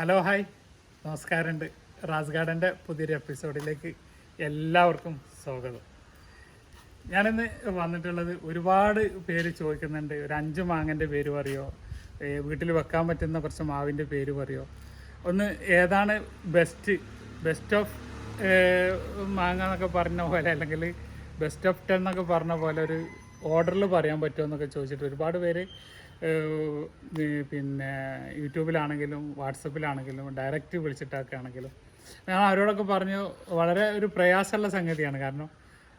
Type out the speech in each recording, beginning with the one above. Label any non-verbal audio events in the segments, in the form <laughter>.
Hello hi. നമസ്കാരമുണ്ട്. റാസ് ഗാർഡന്റെ പുതിയൊരു എപ്പിസോഡിലേക്ക് എല്ലാവർക്കും സ്വാഗതം. ഞാനിന്ന് വന്നിട്ടുള്ളത് ഒരുപാട് പേര് ചോദിക്കുന്നുണ്ട്. ഒരു അഞ്ച് മാങ്ങന്റെ പേര് പറയോ? വീട്ടിൽ വെക്കാൻ പറ്റുന്ന കുറച്ച് മാവിന്റെ പേര് പറയോ? ഒന്ന് ഏതാണ് ബെസ്റ്റ് ബെസ്റ്റ് ഓഫ് മാങ്ങ എന്നൊക്കെ പറഞ്ഞ പോലെ അല്ലെങ്കിൽ ബെസ്റ്റ് ഓഫ് ടെൻ എന്നൊക്കെ പറഞ്ഞ പോലെ ഒരു ഓർഡറിൽ പറയാൻ പറ്റുമോ എന്നൊക്കെ ചോദിച്ചിട്ട് ഒരുപാട് പേര് പിന്നെ യൂട്യൂബിലാണെങ്കിലും വാട്സപ്പിലാണെങ്കിലും ഡയറക്റ്റ് വിളിച്ചിട്ടൊക്കെ ആണെങ്കിലും ഞാൻ അവരോടൊക്കെ പറഞ്ഞു വളരെ ഒരു പ്രയാസമുള്ള സംഗതിയാണ്. കാരണം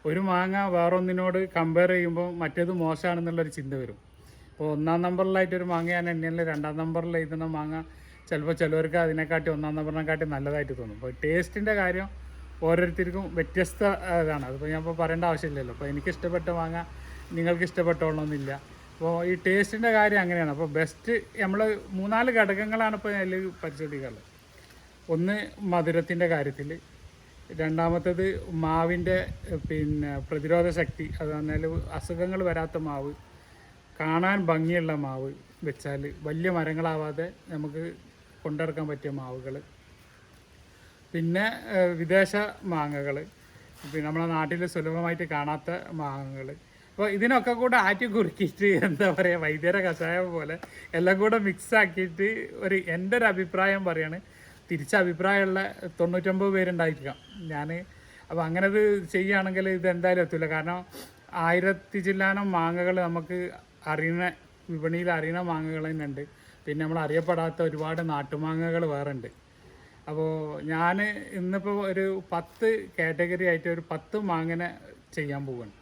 ഒരു മാങ്ങ വേറൊന്നിനോട് കമ്പയർ ചെയ്യുമ്പോൾ മറ്റേത് മോശമാണെന്നുള്ളൊരു ചിന്ത വരും. ഇപ്പോൾ ഒന്നാം നമ്പറിലായിട്ടൊരു മാങ്ങ ഞാൻ എണ്ണയിൽ രണ്ടാം നമ്പറിൽ എഴുതുന്ന മാങ്ങ ചിലപ്പോൾ ചിലവർക്ക് അതിനെക്കാട്ടി ഒന്നാം നമ്പറിനെക്കാട്ടി നല്ലതായിട്ട് തോന്നും. അപ്പോൾ ടേസ്റ്റിന്റെ കാര്യം ഓരോരുത്തർക്കും വ്യത്യസ്ത ഇതാണ്. അതിപ്പോൾ ഞാൻ ഇപ്പോൾ പറയേണ്ട ആവശ്യമില്ലല്ലോ. അപ്പോൾ എനിക്ക് ഇഷ്ടപ്പെട്ട മാങ്ങ നിങ്ങൾക്ക് ഇഷ്ടപ്പെട്ടോളണമെന്നില്ല അപ്പോൾ ഈ ടേസ്റ്റിന്റെ കാര്യം അങ്ങനെയാണ്. അപ്പോൾ ബെസ്റ്റ് നമ്മൾ മൂന്നാൽ ഘടകങ്ങളാണ് ഇപ്പോൾ അതിൽ പരിശോധിക്കാറുള്ളത്. ഒന്ന് മധുരത്തിന്റെ കാര്യത്തിൽ രണ്ടാമത്തേത് മാവിന്റെ പിന്നെ പ്രതിരോധ ശക്തി അത് പറഞ്ഞാൽ അസുഖങ്ങൾ വരാത്ത മാവ് കാണാൻ ഭംഗിയുള്ള മാവ് വെച്ചാൽ വലിയ മരങ്ങളാവാതെ നമുക്ക് കൊണ്ടിറക്കാൻ പറ്റിയ മാവുകൾ പിന്നെ വിദേശ മാങ്ങകൾ പിന്നെ നമ്മളെ നാട്ടിൽ സുലഭമായിട്ട് കാണാത്ത മാങ്ങകൾ അപ്പോൾ ഇതിനൊക്കെ കൂടെ ആറ്റി കുറുക്കിയിട്ട് എന്താ പറയുക വൈദ്യര കഷായം പോലെ എല്ലാം കൂടെ മിക്സ് ആക്കിയിട്ട് ഒരു എന്റെ ഒരു അഭിപ്രായം പറയാണ്. തിരിച്ച അഭിപ്രായമുള്ള തൊണ്ണൂറ്റൊമ്പത് പേരുണ്ടായിരിക്കാം. ഞാൻ അപ്പോൾ അങ്ങനെ ഇത് ചെയ്യുകയാണെങ്കിൽ ഇത് എന്തായാലും എത്തില്ല കാരണം ആയിരത്തി ചില്ലാനം മാങ്ങകൾ നമുക്ക് അറിയുന്ന വിപണിയിൽ അറിയുന്ന മാങ്ങകൾ തന്നെ ഉണ്ട്. പിന്നെ നമ്മൾ അറിയപ്പെടാത്ത ഒരുപാട് നാട്ടുമാങ്ങകൾ വേറെ ഉണ്ട്. അപ്പോൾ ഞാൻ ഇന്നിപ്പോൾ ഒരു പത്ത് കാറ്റഗറി ആയിട്ട് ഒരു പത്ത് മാങ്ങനെ ചെയ്യാൻ പോവുകയാണ്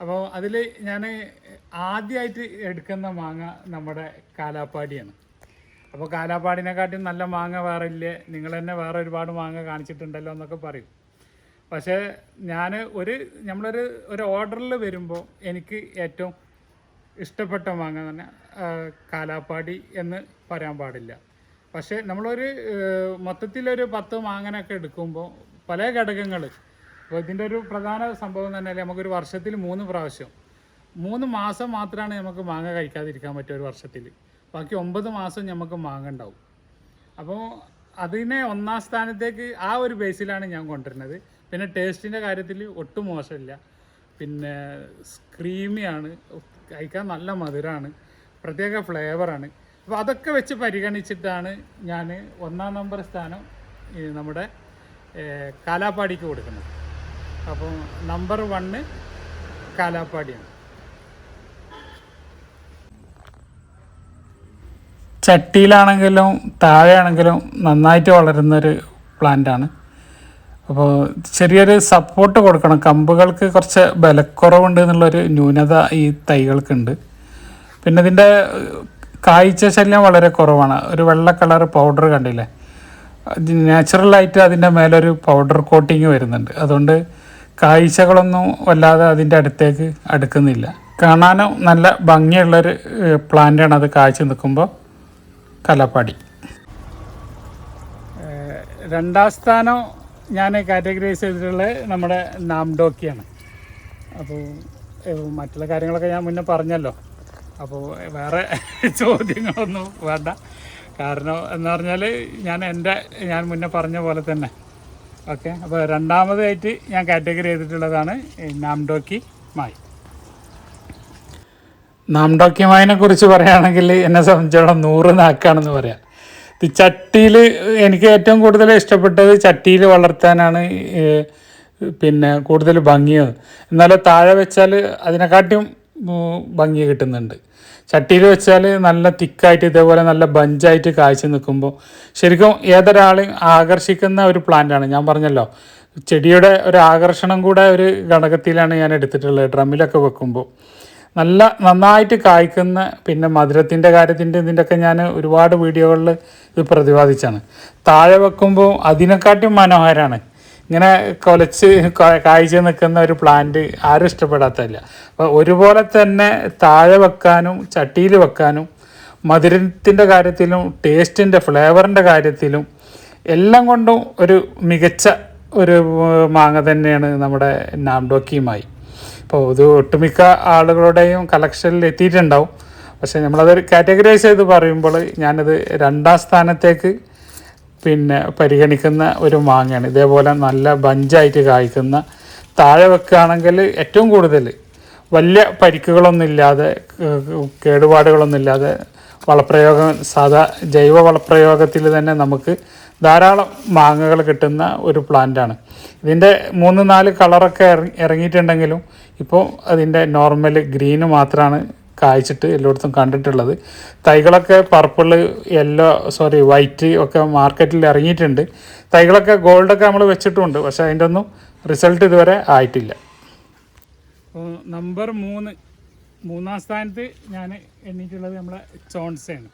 അപ്പോൾ അതിൽ ഞാൻ ആദ്യമായിട്ട് എടുക്കുന്ന മാങ്ങ നമ്മുടെ കാലാപ്പാടിയാണ്. അപ്പോൾ കാലാപ്പാടിനെക്കാട്ടിയും നല്ല മാങ്ങ വേറെ ഇല്ലേ? നിങ്ങൾ തന്നെ വേറെ ഒരുപാട് മാങ്ങ കാണിച്ചിട്ടുണ്ടല്ലോ എന്നൊക്കെ പറയും. പക്ഷേ ഞാൻ ഒരു നമ്മളൊരു ഒരു ഓർഡറിൽ വരുമ്പോൾ എനിക്ക് ഏറ്റവും ഇഷ്ടപ്പെട്ട മാങ്ങ തന്നെ കാലാപ്പാടി എന്ന് പറയാൻ പാടില്ല. പക്ഷേ നമ്മളൊരു മൊത്തത്തിലൊരു പത്ത് മാങ്ങനൊക്കെ എടുക്കുമ്പോൾ പല ഘടകങ്ങൾ അപ്പോൾ ഇതിന്റെ ഒരു പ്രധാന സംഭവം തന്നെ നമുക്കൊരു വർഷത്തിൽ മൂന്ന് പ്രാവശ്യം. മൂന്ന് മാസം മാത്രമാണ് നമുക്ക് മാങ്ങ കഴിക്കാതിരിക്കാൻ പറ്റുക ഒരു വർഷത്തിൽ ബാക്കി ഒമ്പത് മാസം നമുക്ക് മാങ്ങ ഉണ്ടാവും. അപ്പോൾ അതിനെ ഒന്നാം സ്ഥാനത്തേക്ക് ആ ഒരു ബേസിലാണ് ഞാൻ കൊണ്ടുവരുന്നത്. പിന്നെ ടേസ്റ്റിന്റെ കാര്യത്തിൽ ഒട്ടും മോശമില്ല. പിന്നെ ക്രീമിയാണ് കഴിക്കാൻ നല്ല മധുരമാണ് പ്രത്യേക ഫ്ലേവറാണ്. അപ്പോൾ അതൊക്കെ വെച്ച് പരിഗണിച്ചിട്ടാണ് ഞാൻ ഒന്നാം നമ്പർ സ്ഥാനം നമ്മുടെ കാലാപ്പാടിക്ക് കൊടുക്കുന്നത്. അപ്പോൾ നമ്പർ വണ്ണ് കാലാപ്പാടിയാണ്. ചട്ടിയിലാണെങ്കിലും താഴെയാണെങ്കിലും നന്നായിട്ട് വളരുന്നൊരു പ്ലാന്റാണ് അപ്പോൾ ചെറിയൊരു സപ്പോർട്ട് കൊടുക്കണം. കമ്പുകൾക്ക് കുറച്ച് ബലക്കുറവുണ്ട് എന്നുള്ളൊരു ന്യൂനത ഈ തൈകൾക്കുണ്ട്. പിന്നെ ഇതിന്റെ കായ്ച്ച ശല്യം വളരെ കുറവാണ്. ഒരു വെള്ള കളർ പൗഡർ കണ്ടില്ലേ? നാച്ചുറലായിട്ട് അതിന്റെ മേലൊരു പൗഡർ കോട്ടിങ് വരുന്നുണ്ട്. അതുകൊണ്ട് കാഴ്ചകളൊന്നും വല്ലാതെ അതിന്റെ അടുത്തേക്ക് അടുക്കുന്നില്ല. കാണാനും നല്ല ഭംഗിയുള്ളൊരു പ്ലാന്റാണ് അത് കാഴ്ച നിൽക്കുമ്പോൾ കലപ്പാടി. രണ്ടാം സ്ഥാനം ഞാൻ കാറ്റഗറൈസ് ചെയ്തിട്ടുള്ളത് നമ്മുടെ നാംഡോക്കിയാണ്. അപ്പോൾ മറ്റുള്ള കാര്യങ്ങളൊക്കെ ഞാൻ മുന്നേ പറഞ്ഞല്ലോ. അപ്പോൾ വേറെ ചോദ്യങ്ങളൊന്നും വേണ്ട. കാരണം എന്ന് പറഞ്ഞാൽ ഞാൻ എന്റെ ഞാൻ മുന്നേ പറഞ്ഞ പോലെ തന്നെ. ഓക്കെ അപ്പോൾ രണ്ടാമതായിട്ട് ഞാൻ കാറ്റഗറി ചെയ്തിട്ടുള്ളതാണ് നാംഡോക്കി മായി. നാംഡോക്കിമായിനെ കുറിച്ച് പറയുകയാണെങ്കിൽ എന്നെ സംബന്ധിച്ചോളം നൂറ് നാക്കാണെന്ന് പറയാം. ചട്ടിയിൽ എനിക്ക് ഏറ്റവും കൂടുതൽ ഇഷ്ടപ്പെട്ടത് ചട്ടിയിൽ വളർത്താനാണ് പിന്നെ കൂടുതൽ ഭംഗിയത്. എന്നാലും താഴെ വെച്ചാൽ അതിനെക്കാട്ടിയും ഭംഗി കിട്ടുന്നുണ്ട്. ചട്ടിയിൽ വെച്ചാൽ നല്ല തിക്കായിട്ട് ഇതേപോലെ നല്ല ബഞ്ചായിട്ട് കാഴ്ച നിൽക്കുമ്പോൾ ശരിക്കും ഏതൊരാളെയും ആകർഷിക്കുന്ന ഒരു പ്ലാന്റാണ്. ഞാൻ പറഞ്ഞല്ലോ ചെടിയുടെ ഒരു ആകർഷണം കൂടെ ഒരു ഘടകത്തിലാണ് ഞാൻ എടുത്തിട്ടുള്ളത് ഡ്രമ്മിലൊക്കെ വെക്കുമ്പോൾ. നല്ല നന്നായിട്ട് കായ്ക്കുന്ന പിന്നെ മധുരത്തിന്റെ കാര്യത്തിന്റെ ഇതിന്റെയൊക്കെ ഞാൻ ഒരുപാട് വീഡിയോകളിൽ ഇത് പ്രതിപാദിച്ചാണ്. താഴെ വെക്കുമ്പോൾ അതിനെക്കാട്ടും മനോഹരമാണ് ഇങ്ങനെ കൊലച്ച് കാഴ്ച നിൽക്കുന്ന ഒരു പ്ലാന്റ് ആരും ഇഷ്ടപ്പെടാത്തതല്ല. അപ്പോൾ ഒരുപോലെ തന്നെ താഴെ വെക്കാനും ചട്ടിയിൽ വെക്കാനും മധുരത്തിന്റെ കാര്യത്തിലും ടേസ്റ്റിന്റെ ഫ്ലേവറിന്റെ കാര്യത്തിലും എല്ലാം കൊണ്ടും ഒരു മികച്ച ഒരു മാങ്ങ തന്നെയാണ് നമ്മുടെ നാംഡോക്കിയുമായി. അപ്പോൾ ഇത് ഒട്ടുമിക്ക ആളുകളുടെയും കളക്ഷനിൽ എത്തിയിട്ടുണ്ടാവും. പക്ഷേ നമ്മളത് കാറ്റഗറൈസ് ചെയ്ത് പറയുമ്പോൾ ഞാനത് രണ്ടാം സ്ഥാനത്തേക്ക് പിന്നെ പരിഗണിക്കുന്ന ഒരു മാങ്ങയാണ്. ഇതേപോലെ നല്ല ബഞ്ചായിട്ട് കായ്ക്കുന്ന താഴെ വെക്കുകയാണെങ്കിൽ ഏറ്റവും കൂടുതൽ വലിയ പരിക്കുകളൊന്നുമില്ലാതെ കേടുപാടുകളൊന്നുമില്ലാതെ വളപ്രയോഗം സാധാ ജൈവ വളപ്രയോഗത്തിൽ തന്നെ നമുക്ക് ധാരാളം മാങ്ങകൾ കിട്ടുന്ന ഒരു പ്ലാന്റാണ്. ഇതിന്റെ മൂന്ന് നാല് കളറൊക്കെ ഇറങ്ങി ഇറങ്ങിയിട്ടുണ്ടെങ്കിലും ഇപ്പോൾ അതിന്റെ നോർമൽ ഗ്രീന് മാത്രമാണ് കായ്ച്ചിട്ട് എല്ലായിടത്തും കണ്ടിട്ടുള്ളത്. തൈകളൊക്കെ പർപ്പിൾ യെല്ലോ സോറി വൈറ്റ് ഒക്കെ മാർക്കറ്റിൽ ഇറങ്ങിയിട്ടുണ്ട്. തൈകളൊക്കെ ഗോൾഡൊക്കെ നമ്മൾ വെച്ചിട്ടുമുണ്ട് പക്ഷെ അതിന്റെ ഒന്നും റിസൾട്ട് ഇതുവരെ ആയിട്ടില്ല. നമ്പർ മൂന്ന്. മൂന്നാം സ്ഥാനത്ത് ഞാൻ എണ്ണിയിട്ടുള്ളത് നമ്മളെ ചോൺസയാണ്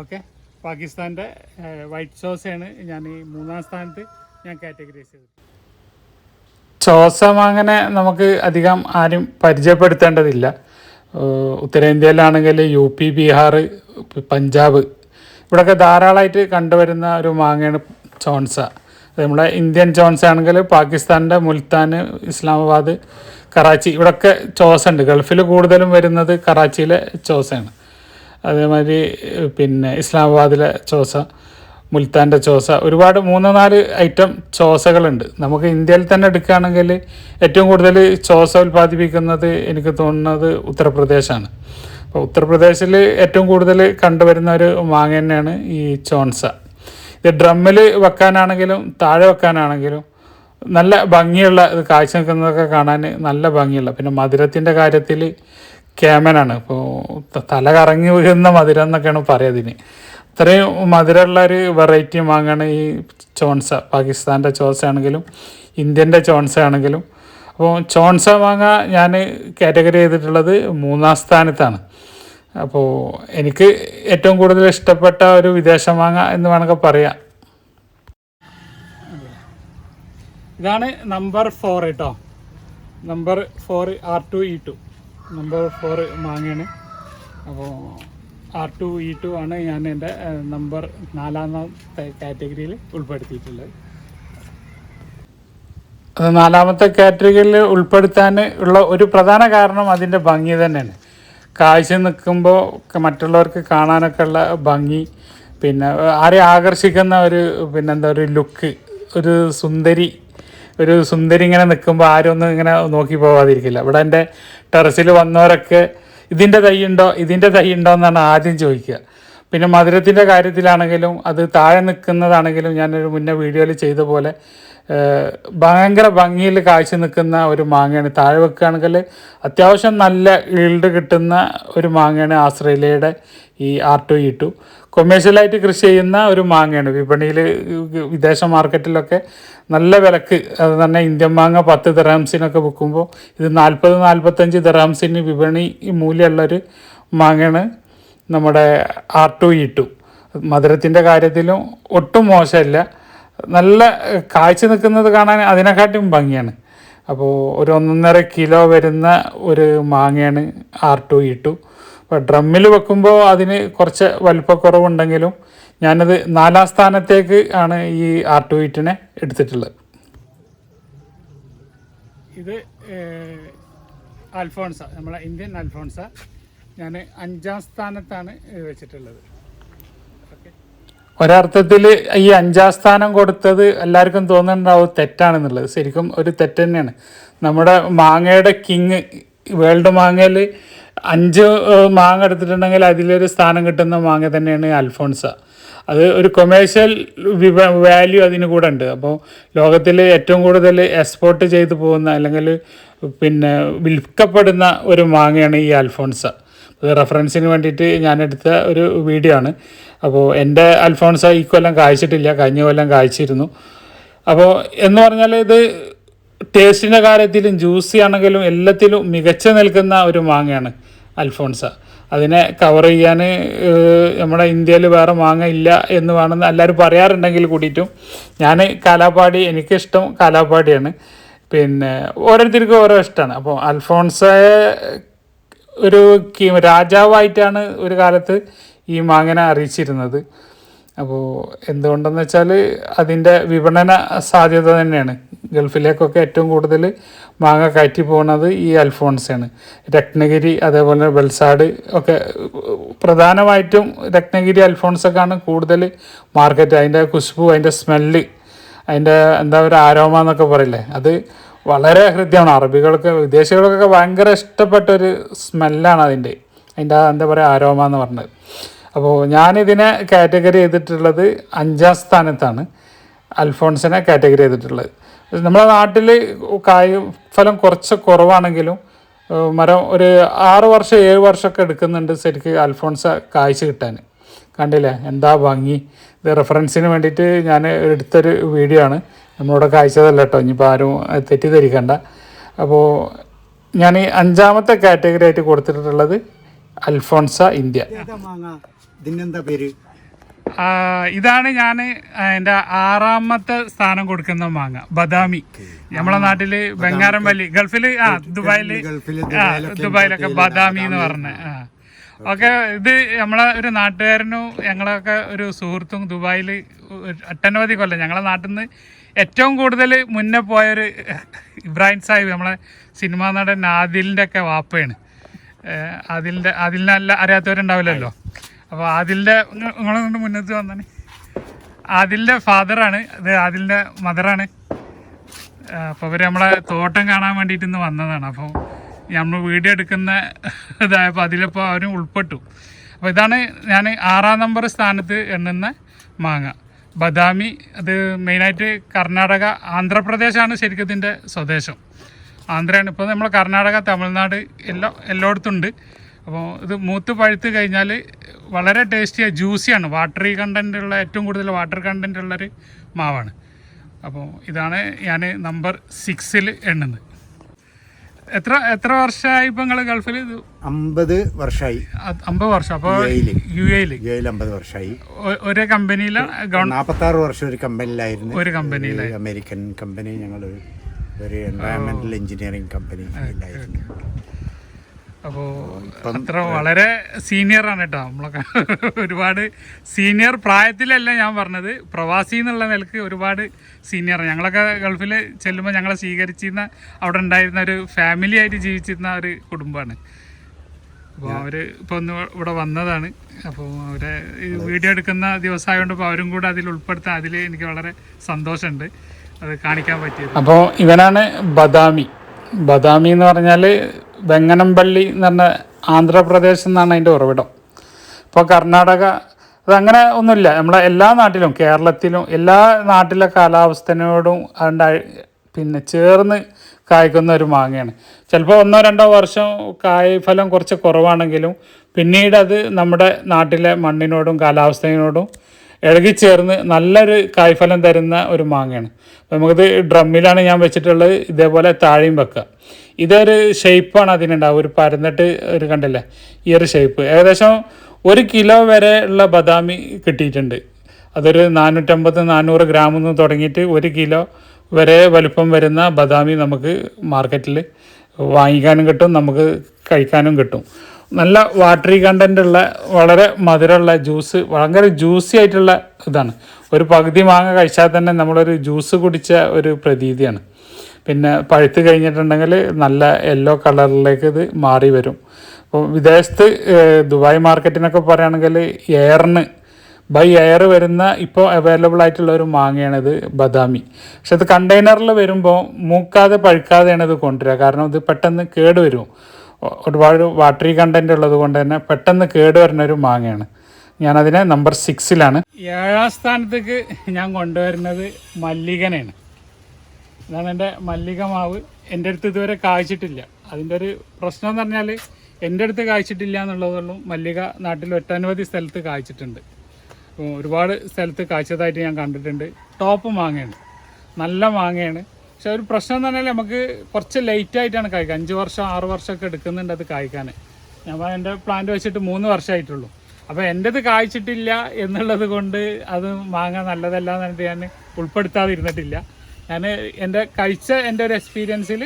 ഓക്കെ പാകിസ്ഥാന്റെ വൈറ്റ് ചോസയാണ് ഞാൻ ഈ മൂന്നാം സ്ഥാനത്ത് ഞാൻ കാറ്റഗറൈസ് ചെയ്തത്. ചോസം അങ്ങനെ നമുക്ക് അധികം ആരും പരിചയപ്പെടുത്തേണ്ടതില്ല. ഉത്തരേന്ത്യയിലാണെങ്കിൽ യു പി ബീഹാർ പഞ്ചാബ് ഇവിടെയൊക്കെ ധാരാളമായിട്ട് കണ്ടുവരുന്ന ഒരു മാങ്ങയാണ് ചോൺസ. നമ്മുടെ ഇന്ത്യൻ ചോൺസ ആണെങ്കിൽ പാകിസ്ഥാന്റെ മുൽത്താൻ ഇസ്ലാമാബാദ് കറാച്ചി ഇവിടെയൊക്കെ ചോസ ഉണ്ട്. ഗൾഫിൽ കൂടുതലും വരുന്നത് കറാച്ചിയിലെ ചോസയാണ് അതേമാതിരി പിന്നെ ഇസ്ലാമാബാദിലെ ചോസ. മുൽത്താന്റെ ചോസ. ഒരുപാട് മൂന്ന് നാല് ഐറ്റം ചോസകളുണ്ട്. നമുക്ക് ഇന്ത്യയിൽ തന്നെ എടുക്കുകയാണെങ്കിൽ ഏറ്റവും കൂടുതൽ ചോസ ഉൽപ്പാദിപ്പിക്കുന്നത് എനിക്ക് തോന്നുന്നത് ഉത്തർപ്രദേശാണ്. അപ്പോൾ ഉത്തർപ്രദേശിൽ ഏറ്റവും കൂടുതൽ കണ്ടുവരുന്ന ഒരു മാങ്ങ തന്നെയാണ് ഈ ചോൺസ ഇത് ഡ്രമ്മിൽ വെക്കാനാണെങ്കിലും താഴെ വെക്കാനാണെങ്കിലും നല്ല ഭംഗിയുള്ള ഇത് കാഴ്ച നിൽക്കുന്നതൊക്കെ കാണാൻ നല്ല ഭംഗിയുള്ള. പിന്നെ മധുരത്തിന്റെ കാര്യത്തിൽ കേമനാണ് ഇപ്പോൾ തല കറങ്ങി വീഴുന്ന മധുരം എന്നൊക്കെയാണ് പറയുക ഇത്രയും മധുരമുള്ള ഒരു വെറൈറ്റി മാങ്ങാണ് ഈ ചോൺസ പാകിസ്ഥാന്റെ ചോൺസ ആണെങ്കിലും ഇന്ത്യന്റെ ചോൺസ ആണെങ്കിലും അപ്പോൾ ചോൺസ മാങ്ങ ഞാൻ കാറ്റഗറി ചെയ്തിട്ടുള്ളത് മൂന്നാം സ്ഥാനത്താണ്. അപ്പോൾ എനിക്ക് ഏറ്റവും കൂടുതൽ ഇഷ്ടപ്പെട്ട ഒരു വിദേശ മാങ്ങ എന്ന് വേണമെങ്കിൽ പറയാം. ഇതാണ് നമ്പർ ഫോർ കേട്ടോ number four R two E two number four മാങ്ങയാണ്. അപ്പോൾ ആർ ടു ഇ ടു ആണ് ഞാൻ എന്റെ നമ്പർ നാലാമത്തെ കാറ്റഗറിയിൽ ഉൾപ്പെടുത്തിയിട്ടുള്ളത്. അത് നാലാമത്തെ കാറ്റഗറിയിൽ ഉൾപ്പെടുത്താൻ ഉള്ള ഒരു പ്രധാന കാരണം അതിന്റെ ഭംഗി തന്നെയാണ്. കാഴ്ച നിൽക്കുമ്പോൾ മറ്റുള്ളവർക്ക് കാണാനൊക്കെ ഉള്ള ഭംഗി പിന്നെ ആരെ ആകർഷിക്കുന്ന ഒരു പിന്നെന്താ ഒരു ലുക്ക് ഒരു സുന്ദരി ഒരു സുന്ദരി ഇങ്ങനെ നിൽക്കുമ്പോൾ ആരും ഒന്നും ഇങ്ങനെ നോക്കി പോവാതിരിക്കില്ല. ഇവിടെ എന്റെ ടെറസിൽ വന്നവരൊക്കെ ഇതിന്റെ തൈ ഉണ്ടോ ഇതിന്റെ തൈ ഉണ്ടോ എന്നാണ് ആദ്യം ചോദിക്കുക. പിന്നെ മധുരത്തിന്റെ കാര്യത്തിലാണെങ്കിലും അത് താഴെ നിൽക്കുന്നതാണെങ്കിലും ഞാനൊരു മുന്നേ വീഡിയോയിൽ ചെയ്ത പോലെ ഭയങ്കര ഭംഗിയിൽ കാഴ്ച നിൽക്കുന്ന ഒരു മാങ്ങയാണ്. താഴെ വെക്കുകയാണെങ്കിൽ അത്യാവശ്യം നല്ല ഈൽഡ് കിട്ടുന്ന ഒരു മാങ്ങയാണ് ആസ്ട്രേലിയയുടെ ഈ ആർ ടു ഇ ടു കൊമേഴ്ഷ്യലായിട്ട് കൃഷി ചെയ്യുന്ന ഒരു മാങ്ങയാണ്. വിപണിയിൽ വിദേശ മാർക്കറ്റിലൊക്കെ നല്ല വിലക്ക്. അത് തന്നെ ഇന്ത്യൻ മാങ്ങ പത്ത് ദറാംസിനൊക്കെ വിൽക്കുമ്പോൾ ഇത് നാൽപ്പത് നാൽപ്പത്തഞ്ച് ദറാംസിന് വിപണി മൂല്യമുള്ളൊരു മാങ്ങയാണ് നമ്മുടെ ആർ ടു ഇ ടു. മധുരത്തിന്റെ കാര്യത്തിലും ഒട്ടും മോശമല്ല. നല്ല കാഴ്ച നിൽക്കുന്നത് കാണാൻ അതിനെക്കാട്ടും ഭംഗിയാണ്. അപ്പോൾ ഒരു ഒന്നൊന്നര കിലോ വരുന്ന ഒരു മാങ്ങയാണ് ആർ ടു ഇ ടു. അപ്പോൾ ഡ്രമ്മിൽ വെക്കുമ്പോൾ അതിന് കുറച്ച് വലിപ്പക്കുറവുണ്ടെങ്കിലും ഞാനത് നാലാം സ്ഥാനത്തേക്ക് ആണ് ഈ ആർ ടു ഇറ്റിനെ എടുത്തിട്ടുള്ളത്. ഇത് അൽഫോൺസ നമ്മളെ ഇന്ത്യൻ അൽഫോൺസ. ഞാൻ അഞ്ചാം സ്ഥാനത്താണ് വെച്ചിട്ടുള്ളത്. ഒരർത്ഥത്തിൽ ഈ അഞ്ചാം സ്ഥാനം കൊടുത്തത് എല്ലാവർക്കും തോന്നുന്നുണ്ടാവും തെറ്റാണെന്നുള്ളത്. ശരിക്കും ഒരു തെറ്റ് തന്നെയാണ് നമ്മുടെ മാങ്ങയുടെ കിങ് വേൾഡ് മാങ്ങയിൽ അഞ്ച് മാങ്ങ എടുത്തിട്ടുണ്ടെങ്കിൽ അതിലൊരു സ്ഥാനം കിട്ടുന്ന മാങ്ങ തന്നെയാണ് അൽഫോൺസ. അത് ഒരു കൊമേഴ്ഷ്യൽ വാല്യൂ അതിന് കൂടെ ഉണ്ട്. അപ്പോൾ ലോകത്തിൽ ഏറ്റവും കൂടുതൽ എക്സ്പോർട്ട് ചെയ്തു പോകുന്ന അല്ലെങ്കിൽ പിന്നെ വിൽക്കപ്പെടുന്ന ഒരു മാങ്ങയാണ് ഈ അൽഫോൺസ. റെഫറൻസിന് വേണ്ടിയിട്ട് ഞാൻ എടുത്ത ഒരു വീഡിയോ ആണ്. അപ്പോൾ എന്റെ അൽഫോൺസ ഈ കൊല്ലം കായ്ച്ചിട്ടില്ല കഴിഞ്ഞ കൊല്ലം കായ്ച്ചിരുന്നു അപ്പോൾ എന്ന് പറഞ്ഞാൽ ഇത് ടേസ്റ്റിന്റെ കാര്യത്തിലും ജ്യൂസി ആണെങ്കിലും എല്ലാത്തിലും മികച്ച നിൽക്കുന്ന ഒരു മാങ്ങയാണ്. അൽഫോൺസ. അതിനെ കവർ ചെയ്യാൻ നമ്മുടെ ഇന്ത്യയിൽ വേറെ മാങ്ങ ഇല്ല എന്ന് വേണമെന്ന് എല്ലാവരും പറയാറുണ്ടെങ്കിൽ കൂടിയിട്ടും ഞാൻ കാലാപ്പാടി എനിക്കിഷ്ടം കാലാപ്പാടിയാണ്. പിന്നെ ഓരോരുത്തർക്കും ഓരോ ഇഷ്ടമാണ്. അപ്പോൾ അൽഫോൺസയെ ഒരു രാജാവായിട്ടാണ് ഒരു കാലത്ത് ഈ മാങ്ങനെ അറിയിച്ചിരുന്നത്. അപ്പോൾ എന്തുകൊണ്ടെന്ന് വെച്ചാൽ അതിന്റെ വിപണന സാധ്യത തന്നെയാണ്. ഗൾഫിലേക്കൊക്കെ ഏറ്റവും കൂടുതൽ മാങ്ങ കയറ്റി പോകുന്നത് ഈ അൽഫോൺസാണ്. രത്നഗിരി അതേപോലെ ബൽസാട് ഒക്കെ പ്രധാനമായിട്ടും രത്നഗിരി അൽഫോൺസൊക്കെയാണ് കൂടുതൽ മാർക്കറ്റ്. അതിന്റെ കുശുപു അതിന്റെ സ്മെല്ല് അതിന്റെ എന്താ പറയുക ആരോമ എന്നൊക്കെ പറയില്ലേ? അത് വളരെ ഹൃദ്യമാണ്. അറബികൾക്ക് വിദേശികൾക്കൊക്കെ ഭയങ്കര ഇഷ്ടപ്പെട്ട ഒരു സ്മെല്ലാണ് അതിന്റെ അതിന്റെ എന്താ പറയുക ആരോമ എന്ന് പറഞ്ഞത്. അപ്പോൾ ഞാനിതിനെ കാറ്റഗറി ചെയ്തിട്ടുള്ളത് അഞ്ചാം സ്ഥാനത്താണ് അൽഫോൺസിനെ കാറ്റഗറി ചെയ്തിട്ടുള്ളത്. നമ്മുടെ നാട്ടിൽ കായ് ഫലം കുറച്ച് കുറവാണെങ്കിലും മരം ഒരു ആറ് വർഷം ഏഴ് വർഷമൊക്കെ എടുക്കുന്നുണ്ട് ശരിക്ക് അൽഫോൺസ കായ്ച്ച കിട്ടാൻ. കണ്ടില്ലേ? എന്താ ഭംഗി. ഇത് റെഫറൻസിന് വേണ്ടിയിട്ട് ഞാൻ എടുത്തൊരു വീഡിയോ ആണ്. നമ്മളിവിടെ കായ്ച്ചതല്ല കേട്ടോ ഇനിയിപ്പോൾ ആരും തെറ്റിദ്ധരിക്കണ്ട. അപ്പോൾ ഞാൻ അഞ്ചാമത്തെ കാറ്റഗറി ആയിട്ട് കൊടുത്തിട്ടുള്ളത് അൽഫോൺസ ഇന്ത്യ. ഇതിനെന്താ പേര്? ഇതാണ് ഞാൻ എന്റെ ആറാമത്തെ സ്ഥാനം കൊടുക്കുന്ന മാങ്ങ ബദാമി. നമ്മളെ നാട്ടിൽ ബംഗാരം വലി ഗൾഫിൽ ആ ദുബായിൽ ദുബായിലൊക്കെ ബദാമി എന്ന് പറഞ്ഞ ഓക്കെ. ഇത് നമ്മളെ ഒരു നാട്ടുകാരനും ഞങ്ങളൊക്കെ ഒരു സുഹൃത്തും ദുബായിൽ ഒട്ടനവധി കൊല്ലം ഞങ്ങളെ നാട്ടിൽ നിന്ന് ഏറ്റവും കൂടുതൽ മുന്നേ പോയൊരു ഇബ്രാഹിം സാഹിബ് നമ്മളെ സിനിമാ നടൻ ആദിലിന്റെ ഒക്കെ വാപ്പയാണ് അതിലിന്റെ ആദിലിനെ അറിയാത്തവരുണ്ടാവില്ലല്ലോ? അപ്പോൾ ആദിലിന്റെ നിങ്ങളെ കൊണ്ട് മുന്നത്ത് വന്നാണ്. ആദിലിന്റെ ഫാദറാണ് ഇത് ആദിലിന്റെ മദറാണ്. അപ്പോൾ ഇവർ നമ്മളെ തോട്ടം കാണാൻ വേണ്ടിയിട്ട് ഇന്ന് വന്നതാണ്. അപ്പോൾ നമ്മൾ വീഡിയോ എടുക്കുന്ന ഇതായപ്പോൾ അതിലിപ്പോൾ അവരും ഉൾപ്പെട്ടു. അപ്പോൾ ഇതാണ് ഞാൻ ആറാം നമ്പർ സ്ഥാനത്ത് എണ്ണുന്ന മാങ്ങ. ബദാമി അത് മെയിനായിട്ട് കർണാടക ആന്ധ്രാപ്രദേശാണ് ശരിക്കും ഇതിന്റെ സ്വദേശം. ആന്ധ്രയാണ്. ഇപ്പോൾ നമ്മൾ കർണാടക തമിഴ്നാട് എല്ലാ എല്ലായിടത്തും ഉണ്ട്. അപ്പോൾ ഇത് മൂത്ത് പഴുത്ത് കഴിഞ്ഞാൽ വളരെ ടേസ്റ്റിയാണ് ജ്യൂസിയാണ്. വാട്ടറി കണ്ടന്റ് ഉള്ള ഏറ്റവും കൂടുതൽ വാട്ടർ കണ്ടന്റ് ഉള്ളൊരു മാവാണ്. അപ്പോൾ ഇതാണ് ഞാൻ നമ്പർ സിക്സിൽ എണ്ണുന്നത്. എത്ര എത്ര വർഷമായി ഇപ്പം നിങ്ങൾ ഗൾഫിൽ ഇത് അമ്പത് വർഷമായി അമ്പത് വർഷം. അപ്പോൾ. യു എയിൽ യു എയിൽ അമ്പത് വർഷമായി ഒരേ കമ്പനിയിലാണ് ഗവൺ നാൽപ്പത്തി ആറ് വർഷം ഒരു കമ്പനിയിലായിരുന്നു. ഒരു കമ്പനിയിൽ അമേരിക്കൻ കമ്പനി ഞങ്ങൾ ഒരു എൻവയറമെന്റൽ എഞ്ചിനീയറിംഗ് കമ്പനിയിലായിരുന്നു അപ്പോൾ അത്ര വളരെ സീനിയർ ആണ് കേട്ടോ. നമ്മളൊക്കെ <laughs> ഒരുപാട് സീനിയർ പ്രായത്തിലല്ല ഞാൻ പറഞ്ഞത്. പ്രവാസി എന്നുള്ള നിലയ്ക്ക് ഒരുപാട് സീനിയർ ഞങ്ങളൊക്കെ ഗൾഫിൽ ചെല്ലുമ്പോൾ ഞങ്ങളെ സ്വീകരിച്ചിരുന്ന അവിടെ ഉണ്ടായിരുന്ന ഒരു ഫാമിലി ആയിട്ട് ജീവിച്ചിരുന്ന ഒരു കുടുംബമാണ്. അപ്പോൾ അവർ ഇപ്പോൾ ഒന്ന് ഇവിടെ വന്നതാണ്. അപ്പോൾ അവരെ വീഡിയോ എടുക്കുന്ന ദിവസമായതുകൊണ്ട് ഇപ്പോൾ അവരും കൂടെ അതിൽ ഉൾപ്പെടുത്താൻ അതിൽ എനിക്ക് വളരെ സന്തോഷമുണ്ട്. അത് കാണിക്കാൻ പറ്റിയത്. അപ്പോൾ ഇവനാണ് ബദാമി. ബദാമി എന്ന് പറഞ്ഞാൽ വെങ്ങനംപള്ളി എന്ന് പറഞ്ഞ ആന്ധ്രാപ്രദേശ് എന്നാണ് അതിന്റെ ഉറവിടം. ഇപ്പോൾ കർണാടക അതങ്ങനെ ഒന്നുമില്ല. നമ്മളെ എല്ലാ നാട്ടിലും കേരളത്തിലും എല്ലാ നാട്ടിലെ കാലാവസ്ഥയോടും അതിന്റെ പിന്നെ ചേർന്ന് കായ്ക്കുന്ന ഒരു മാങ്ങയാണ്. ചിലപ്പോൾ ഒന്നോ രണ്ടോ വർഷം കായ് ഫലം കുറച്ച് കുറവാണെങ്കിലും പിന്നീട് അത് നമ്മുടെ നാട്ടിലെ മണ്ണിനോടും കാലാവസ്ഥയോടും ഇഴകിച്ചേർന്ന് നല്ലൊരു കായ്ഫലം തരുന്ന ഒരു മാങ്ങയാണ്. അപ്പോൾ നമുക്കിത് ഡ്രമ്മിലാണ് ഞാൻ വെച്ചിട്ടുള്ളത്. ഇതേപോലെ താഴെയും വെക്കുക. ഇതൊരു ഷേപ്പാണ് അതിനുണ്ടാവുക. ഒരു പരന്നിട്ട് ഒരു കണ്ടില്ലേ? ഈ ഒരു ഷേപ്പ് ഏകദേശം ഒരു കിലോ വരെ ഉള്ള ബദാമി കിട്ടിയിട്ടുണ്ട്. അതൊരു നാനൂറ്റമ്പത് നാനൂറ് ഗ്രാമിൽ നിന്ന് തുടങ്ങിയിട്ട് ഒരു കിലോ വരെ വലുപ്പം വരുന്ന ബദാമി നമുക്ക് മാർക്കറ്റിൽ വാങ്ങിക്കാനും കിട്ടും നമുക്ക് കഴിക്കാനും കിട്ടും. നല്ല വാട്ടറി കണ്ടന്റ് ഉള്ള വളരെ മധുരമുള്ള ജ്യൂസ് ഭയങ്കര ജ്യൂസി ആയിട്ടുള്ള ഇതാണ്. ഒരു പകുതി മാങ്ങ കഴിച്ചാൽ തന്നെ നമ്മളൊരു ജ്യൂസ് കുടിച്ച ഒരു പ്രതീതിയാണ്. പിന്നെ പഴുത്ത് കഴിഞ്ഞിട്ടുണ്ടെങ്കിൽ നല്ല യെല്ലോ കളറിലേക്ക് ഇത് മാറി വരും. അപ്പോൾ വിദേശത്ത് ദുബായ് മാർക്കറ്റിനൊക്കെ പറയുകയാണെങ്കിൽ എയറിന് ബൈ എയർ വരുന്ന ഇപ്പോൾ അവൈലബിൾ ആയിട്ടുള്ള ഒരു മാങ്ങയാണിത് ബദാമി. പക്ഷെ അത് കണ്ടെയ്നറിൽ വരുമ്പോൾ മൂക്കാതെ പഴുക്കാതെയാണ് ഇത് കൊണ്ടുവരിക. കാരണം ഇത് പെട്ടെന്ന് കേട് വരും. ഒ- ഒരുപാട് വാട്ടറി കണ്ടന്റ് ഉള്ളത് കൊണ്ട് തന്നെ പെട്ടെന്ന് കേട് വരുന്ന ഒരു മാങ്ങയാണ്. ഞാൻ അതിനെ നമ്പർ സിക്സിലാണ് ഏഴാം സ്ഥാനത്തേക്ക് ഞാൻ കൊണ്ടുവരുന്നത് മല്ലികനാണ്. ഇതാണ് എന്റെ മല്ലിക മാവ്. എന്റെ അടുത്ത് ഇതുവരെ കായ്ച്ചിട്ടില്ല. അതിന്റെ ഒരു പ്രശ്നം എന്ന് പറഞ്ഞാൽ എന്റെ അടുത്ത് കായ്ച്ചിട്ടില്ല എന്നുള്ളതുള്ളൂ മല്ലിക നാട്ടിൽ ഒട്ടനവധി സ്ഥലത്ത് കായ്ച്ചിട്ടുണ്ട്. ഒരുപാട് സ്ഥലത്ത് കായ്ച്ചതായിട്ട് ഞാൻ കണ്ടിട്ടുണ്ട്. ടോപ്പ് മാങ്ങയാണ്. നല്ല മാങ്ങയാണ്. പക്ഷെ ഒരു പ്രശ്നം എന്ന് പറഞ്ഞാൽ നമുക്ക് കുറച്ച് ലേറ്റ് ആയിട്ടാണ് കായ്ക്കുക അഞ്ച് വർഷം ആറ് വർഷമൊക്കെ എടുക്കുന്നുണ്ട് അത് കായ്ക്കാൻ ഞാൻ എന്റെ പ്ലാന്റ് വെച്ചിട്ട് മൂന്ന് വർഷമായിട്ടുള്ളൂ. അപ്പോൾ എന്റെത് കായ്ച്ചിട്ടില്ല എന്നുള്ളത് കൊണ്ട് അത് മാങ്ങ നല്ലതല്ല എന്ന് പറഞ്ഞിട്ട് ഞാൻ ഉൾപ്പെടുത്താതിരുന്നിട്ടില്ല. ഞാൻ എന്റെ കഴിച്ച എന്റെ ഒരു എക്സ്പീരിയൻസിൽ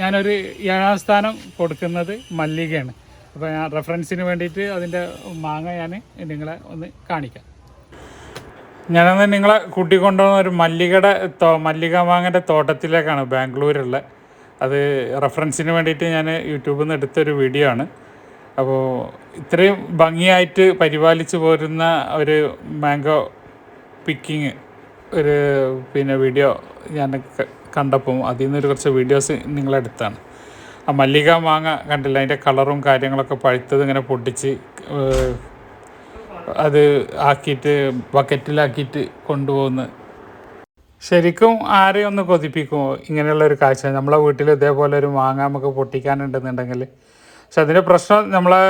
ഞാനൊരു ഏഴാം സ്ഥാനം കൊടുക്കുന്നത് മല്ലികയാണ്. അപ്പോൾ ഞാൻ റെഫറൻസിന് വേണ്ടിയിട്ട് അതിന്റെ മാങ്ങ ഞാൻ നിങ്ങളെ ഒന്ന് കാണിക്കാം. ഞാനന്ന് നിങ്ങളെ കൂട്ടിക്കൊണ്ടുവന്ന ഒരു മല്ലികയുടെ തോ മല്ലിക മാങ്ങന്റെ തോട്ടത്തിലേക്കാണ് ബാംഗ്ലൂരുള്ള. അത് റെഫറൻസിന് വേണ്ടിയിട്ട് ഞാൻ യൂട്യൂബിൽ നിന്ന് എടുത്തൊരു വീഡിയോ ആണ്. അപ്പോൾ ഇത്രയും ഭംഗിയായിട്ട് പരിപാലിച്ചു പോരുന്ന ഒരു മാംഗോ പിക്കിങ് ഒരു പിന്നെ വീഡിയോ ഞാൻ കണ്ടപ്പം അതിൽ നിന്നൊരു കുറച്ച് വീഡിയോസ് നിങ്ങളെടുത്താണ് ആ മല്ലിക മാങ്ങ കണ്ടില്ല? അതിന്റെ കളറും കാര്യങ്ങളൊക്കെ പഴുത്തത് ഇങ്ങനെ പൊട്ടിച്ച് അത് ആക്കിയിട്ട് ബക്കറ്റിലാക്കിയിട്ട് കൊണ്ടുപോകുന്ന. ശരിക്കും ആരെയും ഒന്ന് കൊതിപ്പിക്കുമോ? ഇങ്ങനെയുള്ള ഒരു കാഴ്ച. നമ്മളെ വീട്ടിൽ ഇതേപോലെ ഒരു മാങ്ങ നമുക്ക് പൊട്ടിക്കാനുണ്ടെന്നുണ്ടെങ്കിൽ. പക്ഷെ അതിന്റെ പ്രശ്നം നമ്മളെ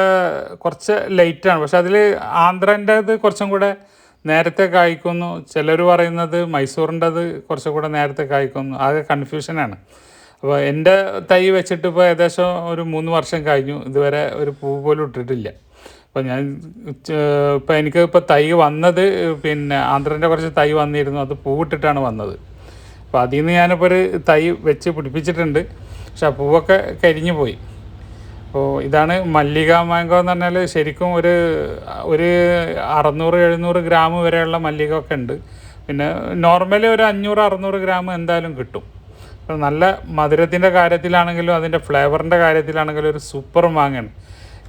കുറച്ച് ലേറ്റാണ് പക്ഷെ അതിൽ ആന്ധ്രന്റേത് കുറച്ചും കൂടെ നേരത്തെ കായ്ക്കുന്നു. ചിലർ പറയുന്നത് മൈസൂറിന്റെത് കുറച്ചും കൂടെ നേരത്തെ കായ്ക്കുന്നു. ആകെ കൺഫ്യൂഷനാണ് അപ്പോൾ എന്റെ തൈ വെച്ചിട്ട് ഇപ്പോൾ ഏകദേശം ഒരു മൂന്ന് വർഷം കഴിഞ്ഞു. ഇതുവരെ ഒരു പൂ പോലും ഇട്ടിട്ടില്ല. അപ്പോൾ ഞാൻ ഇപ്പോൾ എനിക്ക് ഇപ്പോൾ തൈ വന്നത് പിന്നെ ആന്ധ്രന്റെ കുറച്ച് തൈ വന്നിരുന്നു അത് പൂവിട്ടിട്ടാണ് വന്നത്. അപ്പോൾ അതിൽ നിന്ന് ഞാനിപ്പോൾ ഒരു തൈ വെച്ച് പിടിപ്പിച്ചിട്ടുണ്ട് പക്ഷെ ആ പൂവൊക്കെ കരിഞ്ഞു പോയി. അപ്പോൾ ഇതാണ് മല്ലിക മാങ്കോ എന്ന് പറഞ്ഞാൽ ശരിക്കും ഒരു ഒരു അറുന്നൂറ് എഴുന്നൂറ് ഗ്രാം വരെയുള്ള മല്ലിക ഒക്കെ ഉണ്ട്. പിന്നെ നോർമലി ഒരു അഞ്ഞൂറ് അറുന്നൂറ് ഗ്രാം എന്തായാലും കിട്ടും. നല്ല മധുരത്തിന്റെ കാര്യത്തിലാണെങ്കിലും അതിന്റെ ഫ്ലേവറിന്റെ കാര്യത്തിലാണെങ്കിലും ഒരു സൂപ്പർ മാങ്ങയാണ്.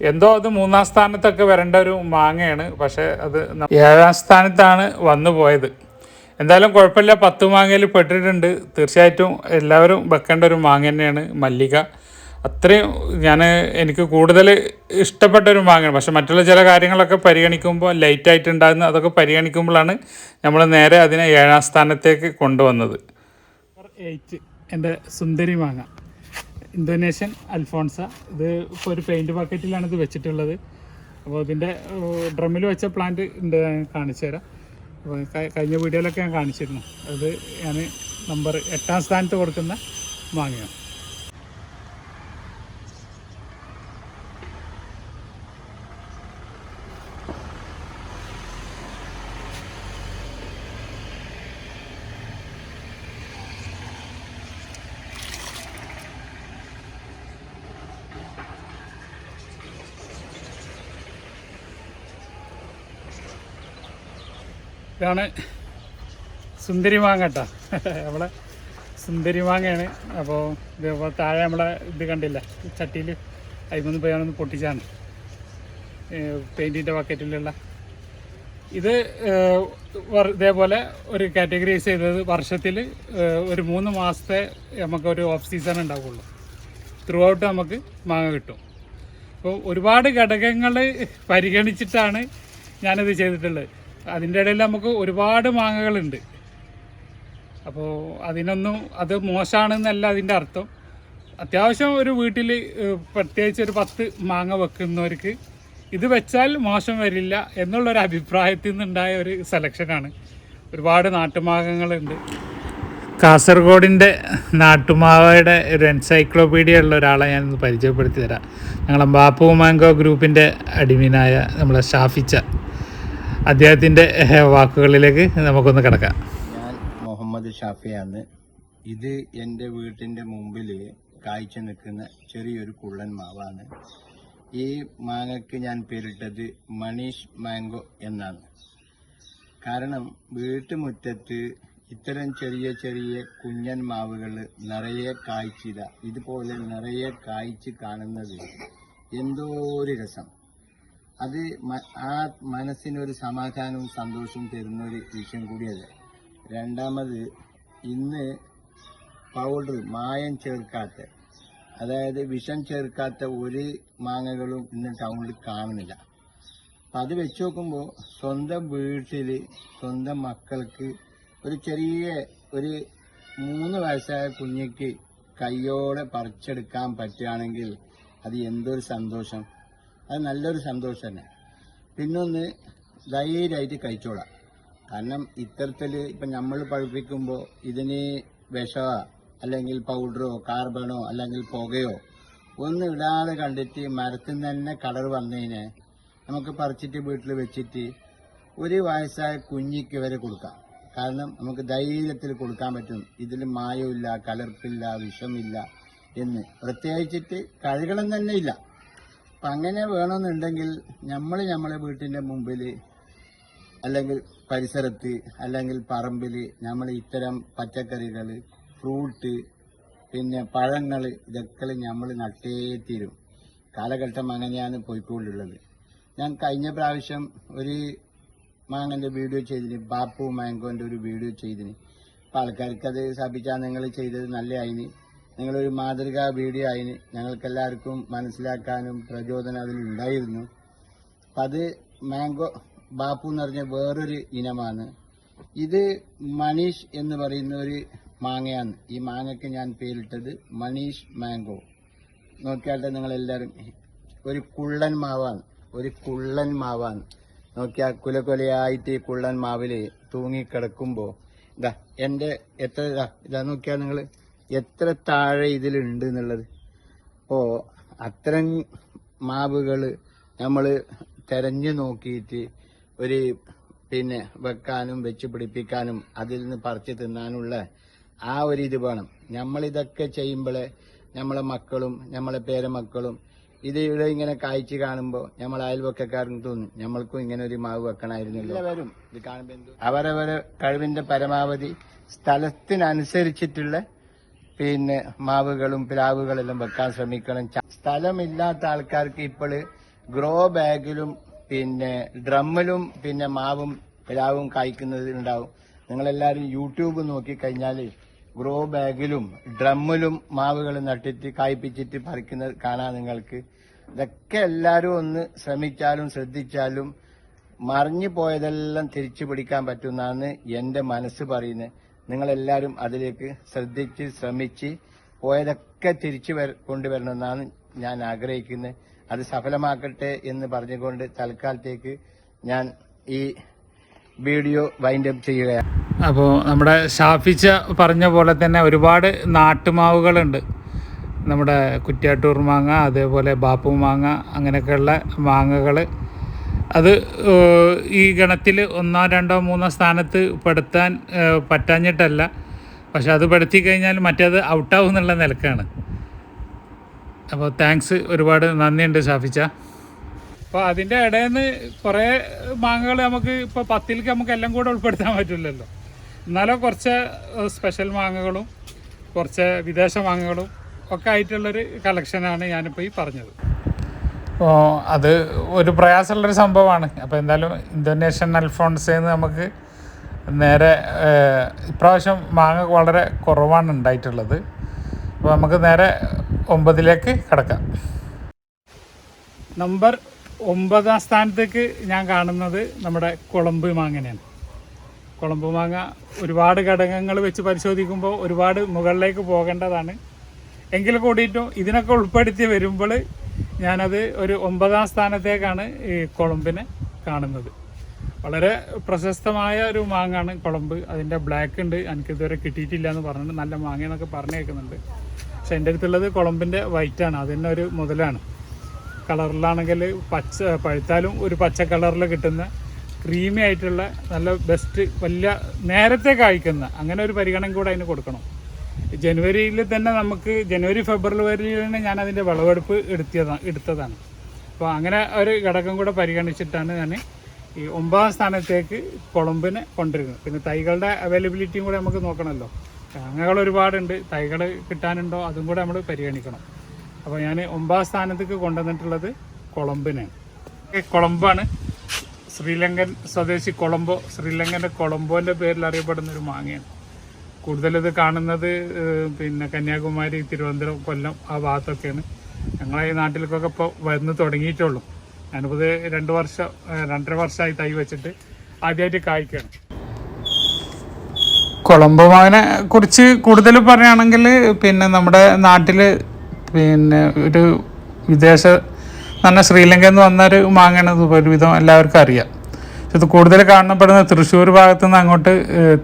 എന്തോ അത് മൂന്നാം സ്ഥാനത്തൊക്കെ വരേണ്ട ഒരു മാങ്ങയാണ്. പക്ഷേ അത് ഏഴാം സ്ഥാനത്താണ് വന്നു പോയത്. എന്തായാലും കുഴപ്പമില്ല. പത്ത് മാങ്ങയിൽ പെട്ടിട്ടുണ്ട്. തീർച്ചയായിട്ടും എല്ലാവരും വെക്കേണ്ട ഒരു മാങ്ങ തന്നെയാണ് മല്ലിക. അത്രയും ഞാൻ എനിക്ക് കൂടുതൽ ഇഷ്ടപ്പെട്ട ഒരു മാങ്ങയാണ്. പക്ഷെ മറ്റുള്ള ചില കാര്യങ്ങളൊക്കെ പരിഗണിക്കുമ്പോൾ ലൈറ്റായിട്ട് ഉണ്ടാകുന്ന അതൊക്കെ പരിഗണിക്കുമ്പോഴാണ് നമ്മൾ നേരെ അതിനെ ഏഴാം സ്ഥാനത്തേക്ക് കൊണ്ടുവന്നത്. എന്റെ സുന്ദരി മാങ്ങ. ഇന്തോനേഷ്യൻ അൽഫോൺസ. ഇത് ഇപ്പോൾ ഒരു പെയിന്റ് ബക്കറ്റിലാണ് ഇത് വെച്ചിട്ടുള്ളത്. അപ്പോൾ ഇതിന്റെ ഡ്രമ്മിൽ വെച്ച പ്ലാന്റ് ഉണ്ട് ഞാൻ കാണിച്ചു തരാം. അപ്പോൾ കഴിഞ്ഞ വീഡിയോയിലൊക്കെ ഞാൻ കാണിച്ചിരുന്നു. അത് ഞാൻ നമ്പർ എട്ടാം സ്ഥാനത്ത് കൊടുക്കുന്ന മാങ്ങയാണ്. ഇതാണ് സുന്ദരി മാങ്ങ കേട്ടോ. നമ്മളെ സുന്ദരി മാങ്ങയാണ്. അപ്പോൾ ഇതേപോലെ താഴെ നമ്മളെ ഇത് കണ്ടില്ല? ചട്ടിയിൽ അതിമൊന്ന് പോയി പൊട്ടിച്ചാണ്. പെയിന്റിന്റെ ബക്കറ്റിലുള്ള ഇത് ഇതേപോലെ ഒരു കാറ്റഗറൈസ് ചെയ്തത് വർഷത്തിൽ ഒരു മൂന്ന് മാസത്തെ നമുക്കൊരു ഓഫ് സീസൺ ഉണ്ടാവുള്ളൂ. ത്രൂ ഔട്ട് നമുക്ക് മാങ്ങ കിട്ടും. അപ്പോൾ ഒരുപാട് ഘടകങ്ങൾ പരിഗണിച്ചിട്ടാണ് ഞാനിത് ചെയ്തിട്ടുള്ളത്. അതിന്റെ ഇടയിൽ നമുക്ക് ഒരുപാട് മാങ്ങകളുണ്ട്. അപ്പോൾ അതിനൊന്നും അത് മോശമാണെന്നല്ല അതിന്റെ അർത്ഥം. അത്യാവശ്യം ഒരു വീട്ടിൽ പ്രത്യേകിച്ച് ഒരു പത്ത് മാങ്ങ വെക്കുന്നവർക്ക് ഇത് വെച്ചാൽ മോശം വരില്ല എന്നുള്ളൊരു അഭിപ്രായത്തിൽ നിന്നുണ്ടായ ഒരു സെലക്ഷനാണ് ഒരുപാട് നാട്ടുമാങ്ങകളുണ്ട്. കാസർഗോഡിന്റെ നാട്ടുമാവയുടെ ഒരു എൻസൈക്ലോപീഡിയ ഉള്ള ഒരാളെ ഞാൻ പരിചയപ്പെടുത്തി തരാം. ഞങ്ങളെ ബാപ്പു മാങ്കോ ഗ്രൂപ്പിന്റെ അടിമീനായ നമ്മളെ ഷാഫിച്ച. അദ്ദേഹത്തിന്റെ വാക്കുകളിലേക്ക് നമുക്കൊന്ന് കിടക്കാം. ഞാൻ മുഹമ്മദ് ഷാഫിയാണ്. ഇത് എന്റെ വീട്ടിന്റെ മുമ്പിൽ കാഴ്ച നിൽക്കുന്ന ചെറിയൊരു കുള്ളൻ മാവാണ്. ഈ മാങ്ങയ്ക്ക് ഞാൻ പേരിട്ടത് മണീഷ് മാംഗോ എന്നാണ്. കാരണം വീട്ടുമുറ്റത്ത് ഇത്തരം ചെറിയ ചെറിയ കുഞ്ഞൻ മാവുകൾ നിറയെ കായ്ച്ചിത ഇതുപോലെ നിറയെ കായ്ച്ച് കാണുന്നത് എന്തോ ഒരു രസം. അത് ആ മനസ്സിനൊരു സമാധാനവും സന്തോഷവും തരുന്ന ഒരു വിഷയം കൂടിയത് രണ്ടാമത് ഇന്ന് പൗഡർ മായം ചേർക്കാത്ത അതായത് വിഷം ചേർക്കാത്ത ഒരു മാങ്ങകളും ഇന്ന് ടൗണിൽ കാണുന്നില്ല. അപ്പം അത് വെച്ച് നോക്കുമ്പോൾ സ്വന്തം വീട്ടിൽ സ്വന്തം മക്കൾക്ക് ഒരു ചെറിയ ഒരു മൂന്ന് വയസ്സായ കുഞ്ഞിക്ക് കയ്യോടെ പറിച്ചെടുക്കാൻ പറ്റുകയാണെങ്കിൽ അത് എന്തൊരു സന്തോഷം. അത് നല്ലൊരു സന്തോഷം തന്നെ. പിന്നൊന്ന് ധൈര്യമായിട്ട് കഴിച്ചോളാം. കാരണം ഇത്തരത്തിൽ ഇപ്പം നമ്മൾ പഴുപ്പിക്കുമ്പോൾ ഇതിന് വിഷമോ അല്ലെങ്കിൽ പൗഡറോ കാർബണോ അല്ലെങ്കിൽ പുകയോ ഒന്നും ഇടാതെ കണ്ടിട്ട് മരത്തിൽ നിന്ന് തന്നെ കളർ വന്നതിന് നമുക്ക് പറിച്ചിട്ട് വീട്ടിൽ വെച്ചിട്ട് ഒരു വയസ്സായ കുഞ്ഞിക്ക് വരെ കൊടുക്കാം. കാരണം നമുക്ക് ധൈര്യത്തിൽ കൊടുക്കാൻ പറ്റും. ഇതിൽ മായമില്ല കലർപ്പില്ല വിഷമില്ല എന്ന്. പ്രത്യേകിച്ചിട്ട് കഴുകണം തന്നെ ഇല്ല. അപ്പം അങ്ങനെ വേണമെന്നുണ്ടെങ്കിൽ നമ്മൾ നമ്മളെ വീട്ടിന്റെ മുമ്പിൽ അല്ലെങ്കിൽ പരിസരത്ത് അല്ലെങ്കിൽ പറമ്പിൽ നമ്മൾ ഇത്തരം പച്ചക്കറികൾ ഫ്രൂട്ട് പിന്നെ പഴങ്ങൾ ഇതൊക്കെ നമ്മൾ നട്ടേ തീരും കാലഘട്ടം അങ്ങനെയാണ് പോയിക്കൊണ്ടുള്ളത് ഞാൻ കഴിഞ്ഞ പ്രാവശ്യം ഒരു മാങ്ങന്റെ വീഡിയോ ചെയ്തിന് ബാപ്പു മാങ്കോന്റെ ഒരു വീഡിയോ ചെയ്തിന്. ആൾക്കാർക്ക് അത് സ്ഥാപിച്ചാൽ നിങ്ങൾ ചെയ്തത് നല്ല ആയിന് നിങ്ങളൊരു മാതൃകാ വീഡിയോ ആയി ഞങ്ങൾക്കെല്ലാവർക്കും മനസ്സിലാക്കാനും പ്രചോദനം അതിലുണ്ടായിരുന്നു അപ്പം അത് മാംഗോ ബാപ്പു എന്ന് പറഞ്ഞ വേറൊരു ഇനമാണ്. ഇത് മനീഷ് എന്ന് പറയുന്ന ഒരു മാങ്ങയാണ്. ഈ മാങ്ങയ്ക്ക് ഞാൻ പേരിട്ടത് മനീഷ് മാംഗോ. നോക്കിയാട്ടെ നിങ്ങൾ എല്ലാവരും ഒരു കുള്ളൻ മാവാണ്. ഒരു കുള്ളൻ മാവാണ്. നോക്കിയാൽ കുലകൊലയായിട്ട് ഈ കുള്ളൻ മാവിൽ തൂങ്ങിക്കിടക്കുമ്പോ ഇതാ എന്റെ എത്ര ഇതാ ഇതാ നോക്കിയാൽ നിങ്ങൾ എത്ര താഴെ ഇതിലുണ്ട് എന്നുള്ളത്. അപ്പോ അത്തരം മാവുകൾ നമ്മൾ തെരഞ്ഞു നോക്കിയിട്ട് ഒരു പിന്നെ വെക്കാനും വെച്ച് പിടിപ്പിക്കാനും അതിൽ നിന്ന് പറിച്ച് തിന്നാനുള്ള ആ ഒരു ഇത് വേണം. നമ്മളിതൊക്കെ ചെയ്യുമ്പോഴേ നമ്മളെ മക്കളും നമ്മളെ പേരമക്കളും ഇത് ഇവിടെ ഇങ്ങനെ കായ്ച്ച് കാണുമ്പോൾ നമ്മൾ അയൽവക്കക്കാർക്ക് തോന്നും നമ്മൾക്കും ഇങ്ങനെ ഒരു മാവ് വെക്കണമായിരുന്നല്ലോ വരും. ഇത് കാണുമ്പോൾ അവരവരെ കഴിവിന്റെ പരമാവധി സ്ഥലത്തിനനുസരിച്ചിട്ടുള്ള പിന്നെ മാവുകളും പ്ലാവുകളെല്ലാം വെക്കാൻ ശ്രമിക്കണം. സ്ഥലമില്ലാത്ത ആൾക്കാർക്ക് ഇപ്പോൾ ഗ്രോ ബാഗിലും പിന്നെ ഡ്രമ്മിലും പിന്നെ മാവും പ്ലാവും കായ്ക്കുന്നത് ഉണ്ടാവും നിങ്ങളെല്ലാവരും യൂട്യൂബ് നോക്കിക്കഴിഞ്ഞാൽ ഗ്രോ ബാഗിലും ഡ്രമ്മിലും മാവുകൾ നട്ടിട്ട് കായ്പിച്ചിട്ട് പറിക്കുന്നത് കാണാൻ നിങ്ങൾക്ക്. ഇതൊക്കെ എല്ലാവരും ഒന്ന് ശ്രമിച്ചാലും ശ്രദ്ധിച്ചാലും മറിഞ്ഞു പോയതെല്ലാം തിരിച്ചു പിടിക്കാൻ പറ്റുന്നതാണ് എന്റെ മനസ്സ് പറയുന്നത്. നിങ്ങളെല്ലാവരും അതിലേക്ക് ശ്രദ്ധിച്ച് ശ്രമിച്ച് പോയതൊക്കെ തിരിച്ചു വര- കൊണ്ടുവരണമെന്നാണ് ഞാൻ ആഗ്രഹിക്കുന്നത്. അത് സഫലമാക്കട്ടെ എന്ന് പറഞ്ഞുകൊണ്ട് തൽക്കാലത്തേക്ക് ഞാൻ ഈ വീഡിയോ വൈൻഡ് അപ്പ് ചെയ്യുകയാണ്. അപ്പോൾ നമ്മുടെ ഷാഫിച്ച പറഞ്ഞ പോലെ തന്നെ ഒരുപാട് നാട്ടുമാവുകളുണ്ട്. നമ്മുടെ കുറ്റ്യാട്ടൂർ മാങ്ങ അതേപോലെ ബാപ്പു മാങ്ങ അങ്ങനെയൊക്കെയുള്ള മാങ്ങകൾ അത് ഈ ഗണത്തിൽ ഒന്നോ രണ്ടോ മൂന്നോ സ്ഥാനത്ത് പെടുത്താൻ പറ്റാഞ്ഞിട്ടല്ല. പക്ഷെ അത് പെടുത്തി കഴിഞ്ഞാൽ മറ്റേത് ഔട്ടാവും എന്നുള്ള നിലക്കാണ്. അപ്പോൾ താങ്ക്സ് ഒരുപാട് നന്ദിയുണ്ട് ഷാഫിച്ച. അപ്പോൾ അതിന്റെ ഇടയിൽ നിന്ന് കുറേ മാങ്ങകൾ നമുക്ക് ഇപ്പോൾ പത്തിലേക്ക് നമുക്ക് എല്ലാം കൂടെ ഉൾപ്പെടുത്താൻ പറ്റില്ലല്ലോ. എന്നാലും കുറച്ച് സ്പെഷ്യൽ മാങ്ങകളും കുറച്ച് വിദേശ മാങ്ങകളും ഒക്കെ ആയിട്ടുള്ളൊരു കളക്ഷനാണ് ഞാനിപ്പോൾ ഈ പറഞ്ഞത്. അത് ഒരു പ്രയാസമുള്ളൊരു സംഭവമാണ്. അപ്പോൾ എന്തായാലും ഇന്തോനേഷ്യൻ അൽഫോൺസേന്ന് നമുക്ക് നേരെ ഇപ്രാവശ്യം മാങ്ങ വളരെ കുറവാണ് ഉണ്ടായിട്ടുള്ളത്. അപ്പോൾ നമുക്ക് നേരെ ഒമ്പതിലേക്ക് കിടക്കാം. നമ്പർ ഒമ്പതാം സ്ഥാനത്തേക്ക് ഞാൻ കാണുന്നത് നമ്മുടെ കുളമ്പ് മാങ്ങനെയാണ്. കുളമ്പ് മാങ്ങ ഒരുപാട് ഘടകങ്ങൾ വെച്ച് പരിശോധിക്കുമ്പോൾ ഒരുപാട് മുകളിലേക്ക് പോകേണ്ടതാണ്. എങ്കിൽ കൂടിയിട്ടും ഇതിനൊക്കെ ഉൾപ്പെടുത്തി വരുമ്പോൾ ഞാനത് ഒരു ഒമ്പതാം സ്ഥാനത്തേക്കാണ് ഈ കൊളമ്പിനെ കാണുന്നത്. വളരെ പ്രശസ്തമായ ഒരു മാങ്ങാണ് കുളമ്പ് അതിന്റെ ബ്ലാക്ക് ഉണ്ട്. എനിക്കിതുവരെ കിട്ടിയിട്ടില്ല എന്ന് പറഞ്ഞിട്ട് നല്ല മാങ്ങയെന്നൊക്കെ പറഞ്ഞു കേൾക്കുന്നുണ്ട്. പക്ഷെ എന്റെ അടുത്തുള്ളത് കുളമ്പിന്റെ വൈറ്റാണ് അതിന്റെ ഒരു മുതലാണ്. കളറിലാണെങ്കിൽ പച്ച പഴുത്താലും ഒരു പച്ച കളറിൽ കിട്ടുന്ന ക്രീമി ആയിട്ടുള്ള നല്ല ബെസ്റ്റ് വലിയ നേരത്തെ കായ്ക്കുന്ന അങ്ങനെ ഒരു പരിഗണന കൂടെ അതിന് കൊടുക്കണം. ജനുവരിയിൽ തന്നെ നമുക്ക് ജനുവരി ഫെബ്രുവരി ഫെബ്രുവരിയിലാണ് ഞാൻ അതിന്റെ വിളവെടുപ്പ് എടുത്തിയതാണ് എടുത്തതാണ്. അപ്പോൾ അങ്ങനെ ഒരു ഘടകം കൂടെ പരിഗണിച്ചിട്ടാണ് ഞാൻ ഈ ഒമ്പതാം സ്ഥാനത്തേക്ക് കൊളമ്പിനെ കൊണ്ടുവരുന്നത്. പിന്നെ തൈകളുടെ അവൈലബിലിറ്റിയും കൂടെ നമുക്ക് നോക്കണമല്ലോ. അങ്ങകൾ ഒരുപാടുണ്ട്. തൈകൾ കിട്ടാനുണ്ടോ അതും കൂടെ നമ്മൾ പരിഗണിക്കണം. അപ്പോൾ ഞാൻ ഒമ്പതാം സ്ഥാനത്തേക്ക് കൊണ്ടുവന്നിട്ടുള്ളത് കൊളമ്പിനെ കൊളമ്പാണ് ശ്രീലങ്കൻ സ്വദേശി കൊളംബോ ശ്രീലങ്കന്റെ കൊളംബോന്റെ പേരിൽ അറിയപ്പെടുന്ന ഒരു മാങ്ങയാണ്. കൂടുതൽ ഇത് കാണുന്നത് പിന്നെ കന്യാകുമാരി തിരുവനന്തപുരം കൊല്ലം ആ ഭാഗത്തൊക്കെയാണ്. ഞങ്ങളെ ഈ നാട്ടിലേക്കൊക്കെ ഇപ്പോൾ വന്ന് തുടങ്ങിയിട്ടുള്ളൂ. ഞാനിപ്പോൾ രണ്ട് വർഷം രണ്ടര വർഷമായി തൈ വെച്ചിട്ട് ആദ്യമായിട്ട് കായ്ക്കാണ്. കൊളംബോമാവിനെ കുറിച്ച് കൂടുതൽ പറയുകയാണെങ്കിൽ പിന്നെ നമ്മുടെ നാട്ടിൽ പിന്നെ ഒരു വിദേശ നല്ല ശ്രീലങ്കയിൽ നിന്ന് വന്ന ഒരു ഒരുവിധം എല്ലാവർക്കും അറിയാം. ഇത് കൂടുതൽ കാണപ്പെടുന്നത് തൃശ്ശൂർ ഭാഗത്ത് നിന്ന് അങ്ങോട്ട്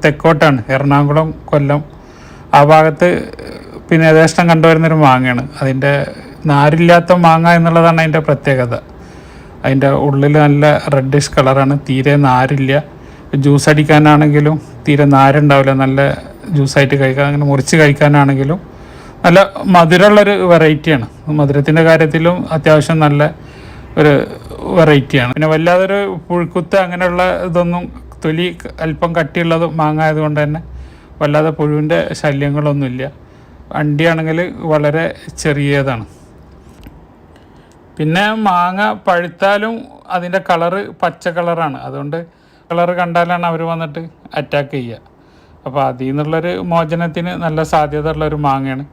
തെക്കോട്ടാണ്. എറണാകുളം കൊല്ലം. ആ ഭാഗത്ത് പിന്നെ യഥേഷ്ടം കണ്ടുവരുന്നൊരു മാങ്ങയാണ്. അതിന്റെ നാരില്ലാത്ത മാങ്ങ എന്നുള്ളതാണ് അതിന്റെ പ്രത്യേകത. അതിന്റെ ഉള്ളിൽ നല്ല റെഡിഷ് കളറാണ് തീരെ നാരില്ല. ജ്യൂസ് അടിക്കാനാണെങ്കിലും തീരെ നാരുണ്ടാവില്ല. നല്ല ജ്യൂസായിട്ട് കഴിക്കാൻ അങ്ങനെ മുറിച്ച് കഴിക്കാനാണെങ്കിലും നല്ല മധുരമുള്ളൊരു വെറൈറ്റിയാണ് മധുരത്തിന്റെ കാര്യത്തിലും അത്യാവശ്യം നല്ല ഒരു വെറൈറ്റിയാണ് പിന്നെ വല്ലാതൊരു പുഴുക്കുത്ത് അങ്ങനെയുള്ള ഇതൊന്നും തൊലി അല്പം കട്ടിയുള്ളത് മാങ്ങ ആയതുകൊണ്ട് തന്നെ വല്ലാതെ പുഴുവിന്റെ ശല്യങ്ങളൊന്നുമില്ല. വണ്ടിയാണെങ്കിൽ വളരെ ചെറിയതാണ്. പിന്നെ മാങ്ങ പഴുത്താലും അതിന്റെ കളറ് പച്ച കളറാണ്. അതുകൊണ്ട് കളറ് കണ്ടാലാണ് അവർ വന്നിട്ട് അറ്റാക്ക് ചെയ്യുക. അപ്പോൾ അതിൽ നിന്നുള്ളൊരു മോചനത്തിന് നല്ല സാധ്യത ഉള്ളൊരു മാങ്ങയാണ്.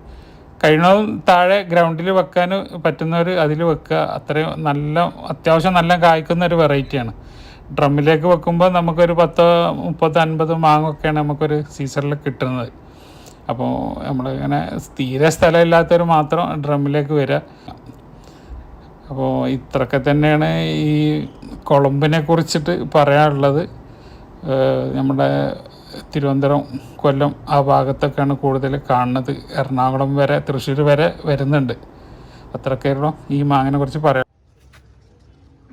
കഴിയണതും താഴെ ഗ്രൗണ്ടിൽ വെക്കാൻ പറ്റുന്നവർ അതിൽ വെക്കുക. അത്രയും നല്ല അത്യാവശ്യം നല്ല കായ്ക്കുന്ന ഒരു വെറൈറ്റിയാണ് ഡ്രമ്മിലേക്ക് വെക്കുമ്പോൾ നമുക്കൊരു പത്തോ മുപ്പത്തോ അൻപതോ മാങ്ങൊക്കെയാണ് നമുക്കൊരു സീസണിൽ കിട്ടുന്നത്. അപ്പോൾ നമ്മളിങ്ങനെ സ്ഥലം സ്ഥലമില്ലാത്തവർ മാത്രം ഡ്രമ്മിലേക്ക് വരിക. അപ്പോൾ ഇത്രയൊക്കെ തന്നെയാണ് ഈ കുളമ്പിനെ കുറിച്ചിട്ട് പറയാനുള്ളത്. നമ്മുടെ തിരുവനന്തപുരം കൊല്ലം ആ ഭാഗത്തൊക്കെയാണ് കൂടുതൽ കാണുന്നത്. എറണാകുളം വരെ തൃശ്ശൂർ വരെ വരുന്നുണ്ട്. അത്രക്കേരളം ഈ മാങ്ങിനെ കുറിച്ച് പറയാം.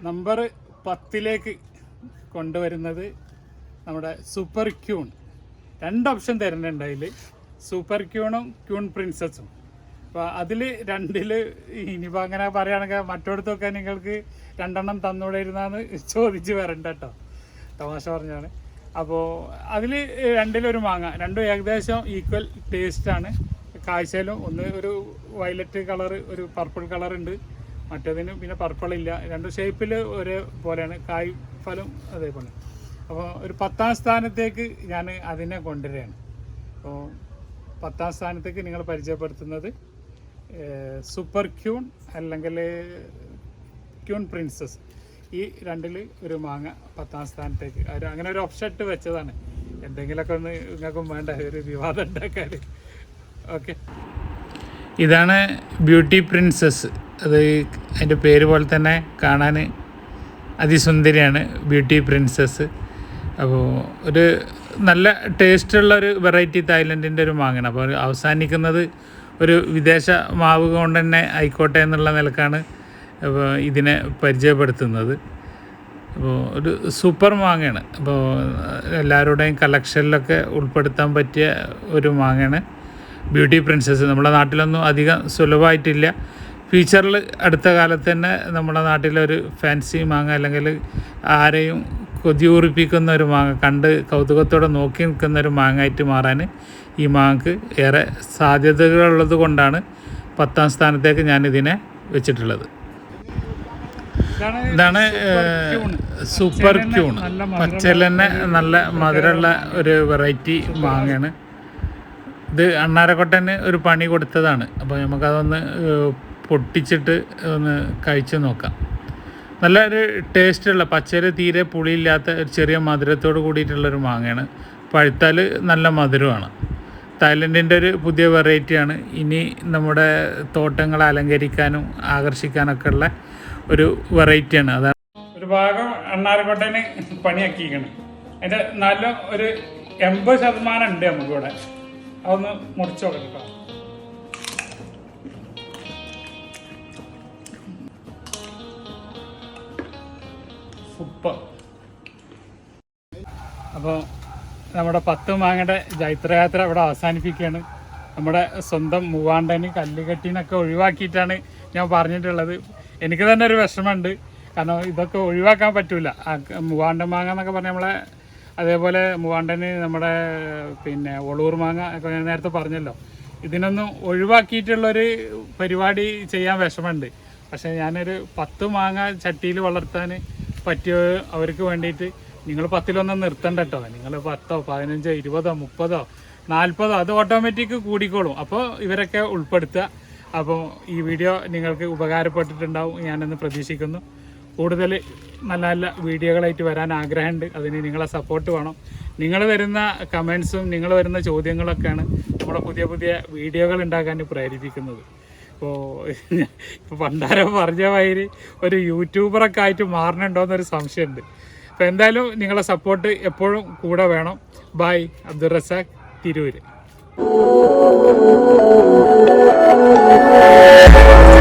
നമ്പർ പത്തിലേക്ക് കൊണ്ടുവരുന്നത് നമ്മുടെ സൂപ്പർ ക്യൂൺ രണ്ട് ഓപ്ഷൻ തരുന്നുണ്ട് അതിൽ സൂപ്പർ ക്യൂണും ക്യൂൺ പ്രിൻസസും അപ്പോൾ അതിൽ രണ്ടിൽ ഇനിയിപ്പോൾ അങ്ങനെ പറയുകയാണെങ്കിൽ മറ്റോടത്തൊക്കെ നിങ്ങൾക്ക് രണ്ടെണ്ണം തന്നൂടെ ഇരുന്നാന്ന് ചോദിച്ച് വരണ്ട കേട്ടോ. തമാശ പറഞ്ഞാണ്. അപ്പോൾ അതിൽ രണ്ടിലൊരു മാങ്ങ. രണ്ടും ഏകദേശം ഈക്വൽ ടേസ്റ്റാണ് കാഴ്ചയിലും ഒന്ന് ഒരു വയലറ്റ് കളർ ഒരു പർപ്പിൾ കളർ ഉണ്ട്. മറ്റേതിന് പിന്നെ പർപ്പിൾ ഇല്ല. രണ്ട് ഷേപ്പിൽ ഒരേ പോലെയാണ്. കായ് ഫലം അതേപോലെ. അപ്പോൾ ഒരു പത്താം സ്ഥാനത്തേക്ക് ഞാൻ അതിനെ കൊണ്ടുവരികയാണ്. അപ്പോൾ പത്താം സ്ഥാനത്തേക്ക് നിങ്ങൾ പരിചയപ്പെടുത്തുന്നത് സൂപ്പർ ക്യൂൺ അല്ലെങ്കിൽ ക്യൂൺ പ്രിൻസസ് ഈ രണ്ടിൽ ഒരു മാങ്ങ പത്താം സ്ഥാനത്തേക്ക്. ഒരു അങ്ങനെ ഒരു ഓപ്ഷൻ ഇട്ട് വെച്ചതാണ്. എന്തെങ്കിലുമൊക്കെ ഒന്ന് നിങ്ങൾക്കും വേണ്ട ഒരു വിവാദം ഉണ്ടാക്കാൻ. ഓക്കെ ഇതാണ് ബ്യൂട്ടി പ്രിൻസസ് അത് അതിന്റെ പേര് പോലെ തന്നെ കാണാൻ അതിസുന്ദരിയാണ് ബ്യൂട്ടി പ്രിൻസസ് അപ്പോൾ ഒരു നല്ല ടേസ്റ്റുള്ള ഒരു വെറൈറ്റി തായ്ലൻഡിന്റെ ഒരു മാങ്ങയാണ്. അപ്പോൾ അവസാനിക്കുന്നത് ഒരു വിദേശ മാവ് കൊണ്ട് തന്നെ ആയിക്കോട്ടെ എന്നുള്ള നിലക്കാണ് ഇതിനെ പരിചയപ്പെടുത്തുന്നത്. അപ്പോൾ ഒരു സൂപ്പർ മാങ്ങയാണ്. അപ്പോൾ എല്ലാവരുടെയും കളക്ഷനിലൊക്കെ ഉൾപ്പെടുത്താൻ പറ്റിയ ഒരു മാങ്ങയാണ്. ബ്യൂട്ടി പ്രിൻസസ് നമ്മുടെ നാട്ടിലൊന്നും അധികം സുലഭമായിട്ടില്ല. ഫ്യൂച്ചറിൽ അടുത്ത കാലത്ത് തന്നെ നമ്മുടെ നാട്ടിലൊരു ഫാൻസി മാങ്ങ അല്ലെങ്കിൽ ആരെയും കൊതിയൂറിപ്പിക്കുന്ന ഒരു മാങ്ങ കണ്ട് കൗതുകത്തോടെ നോക്കി നിൽക്കുന്ന ഒരു മാങ്ങയായിട്ട് മാറാൻ ഈ മാങ്ങക്ക് ഏറെ സാധ്യതകളുള്ളത് കൊണ്ടാണ് പത്താം സ്ഥാനത്തേക്ക് ഞാനിതിനെ വെച്ചിട്ടുള്ളത്. ഇതാണ് സൂപ്പർ ക്യൂൺ പച്ചയിൽ തന്നെ നല്ല മധുരമുള്ള ഒരു വെറൈറ്റി മാങ്ങയാണ്. ഇത് അണ്ണാരക്കൊട്ടന് ഒരു പണി കൊടുത്തതാണ്. അപ്പോൾ നമുക്കതൊന്ന് പൊട്ടിച്ചിട്ട് ഒന്ന് കഴിച്ച് നോക്കാം. നല്ല ഒരു ടേസ്റ്റുള്ള പച്ചയിൽ തീരെ പുളിയില്ലാത്ത ഒരു ചെറിയ മധുരത്തോട് കൂടിയിട്ടുള്ളൊരു മാങ്ങയാണ്. പഴുത്താൽ നല്ല മധുരമാണ്. തായ്ലൻഡിന്റെ ഒരു പുതിയ വെറൈറ്റിയാണ് ഇനി നമ്മുടെ തോട്ടങ്ങളെ അലങ്കരിക്കാനും ആകർഷിക്കാനൊക്കെ ഉള്ള ഒരു വെറൈറ്റിയാണ് അതാണ് ഒരു ഭാഗം അണ്ണാരക്കോട്ടന് പണിയാക്കിയിരിക്കണം. അതിന്റെ നല്ല ഒരു എൺപത് ശതമാനം ഉണ്ട് നമുക്കിവിടെ. അതൊന്ന് മുറിച്ചു നോക്കാം കേട്ടോ സൂപ്പർ. അപ്പോൾ നമ്മുടെ പത്ത് മാങ്ങയുടെ ജൈത്രയാത്ര ഇവിടെ അവസാനിപ്പിക്കുകയാണ്. നമ്മുടെ സ്വന്തം മൂവാണ്ടന് കല്ലുകെട്ടിനൊക്കെ ഒഴിവാക്കിയിട്ടാണ് ഞാൻ പറഞ്ഞിട്ടുള്ളത്. എനിക്ക് തന്നെ ഒരു വിഷമമുണ്ട്. കാരണം ഇതൊക്കെ ഒഴിവാക്കാൻ പറ്റില്ല മൂവാണ്ടൻ മാങ്ങ എന്നൊക്കെ പറഞ്ഞാൽ നമ്മളെ അതേപോലെ മൂവാണ്ടന് നമ്മുടെ പിന്നെ ഒളൂർ മാങ്ങ ഒക്കെ ഞാൻ നേരത്തെ പറഞ്ഞല്ലോ. ഇതിനൊന്നും ഒഴിവാക്കിയിട്ടുള്ളൊരു പരിപാടി ചെയ്യാൻ വിഷമമുണ്ട്. പക്ഷേ ഞാനൊരു പത്ത് മാങ്ങ ചട്ടിയിൽ വളർത്താൻ പറ്റിയ അവർക്ക് വേണ്ടിയിട്ട് നിങ്ങൾ പത്തിലൊന്നും നിർത്തണ്ട കേട്ടോ. നിങ്ങൾ പത്തോ പതിനഞ്ചോ ഇരുപതോ മുപ്പതോ നാൽപ്പതോ അത് ഓട്ടോമാറ്റിക് കൂടിക്കോളും. അപ്പോൾ ഇവരൊക്കെ ഉൾപ്പെടുത്തുക. അപ്പോൾ ഈ വീഡിയോ നിങ്ങൾക്ക് ഉപകാരപ്പെട്ടിട്ടുണ്ടാവും ഞാനെന്ന് പ്രതീക്ഷിക്കുന്നു. കൂടുതൽ നല്ല നല്ല വീഡിയോകളായിട്ട് വരാൻ ആഗ്രഹമുണ്ട്. അതിന് നിങ്ങളെ സപ്പോർട്ട് വേണം. നിങ്ങൾ വരുന്ന കമൻസും നിങ്ങൾ വരുന്ന ചോദ്യങ്ങളൊക്കെയാണ് നമ്മുടെ പുതിയ പുതിയ വീഡിയോകൾ ഉണ്ടാക്കാൻ പ്രേരിപ്പിക്കുന്നത്. ഇപ്പോൾ ഇപ്പോൾ പണ്ടാരം പറഞ്ഞ മാതിരി ഒരു യൂട്യൂബറൊക്കെ ആയിട്ട് മാറണുണ്ടോ എന്നൊരു സംശയമുണ്ട്. അപ്പോൾ എന്തായാലും നിങ്ങളെ സപ്പോർട്ട് എപ്പോഴും കൂടെ വേണം. ബായ് അബ്ദുൾ റസാഖ് തിരൂര്. Ooh. <laughs>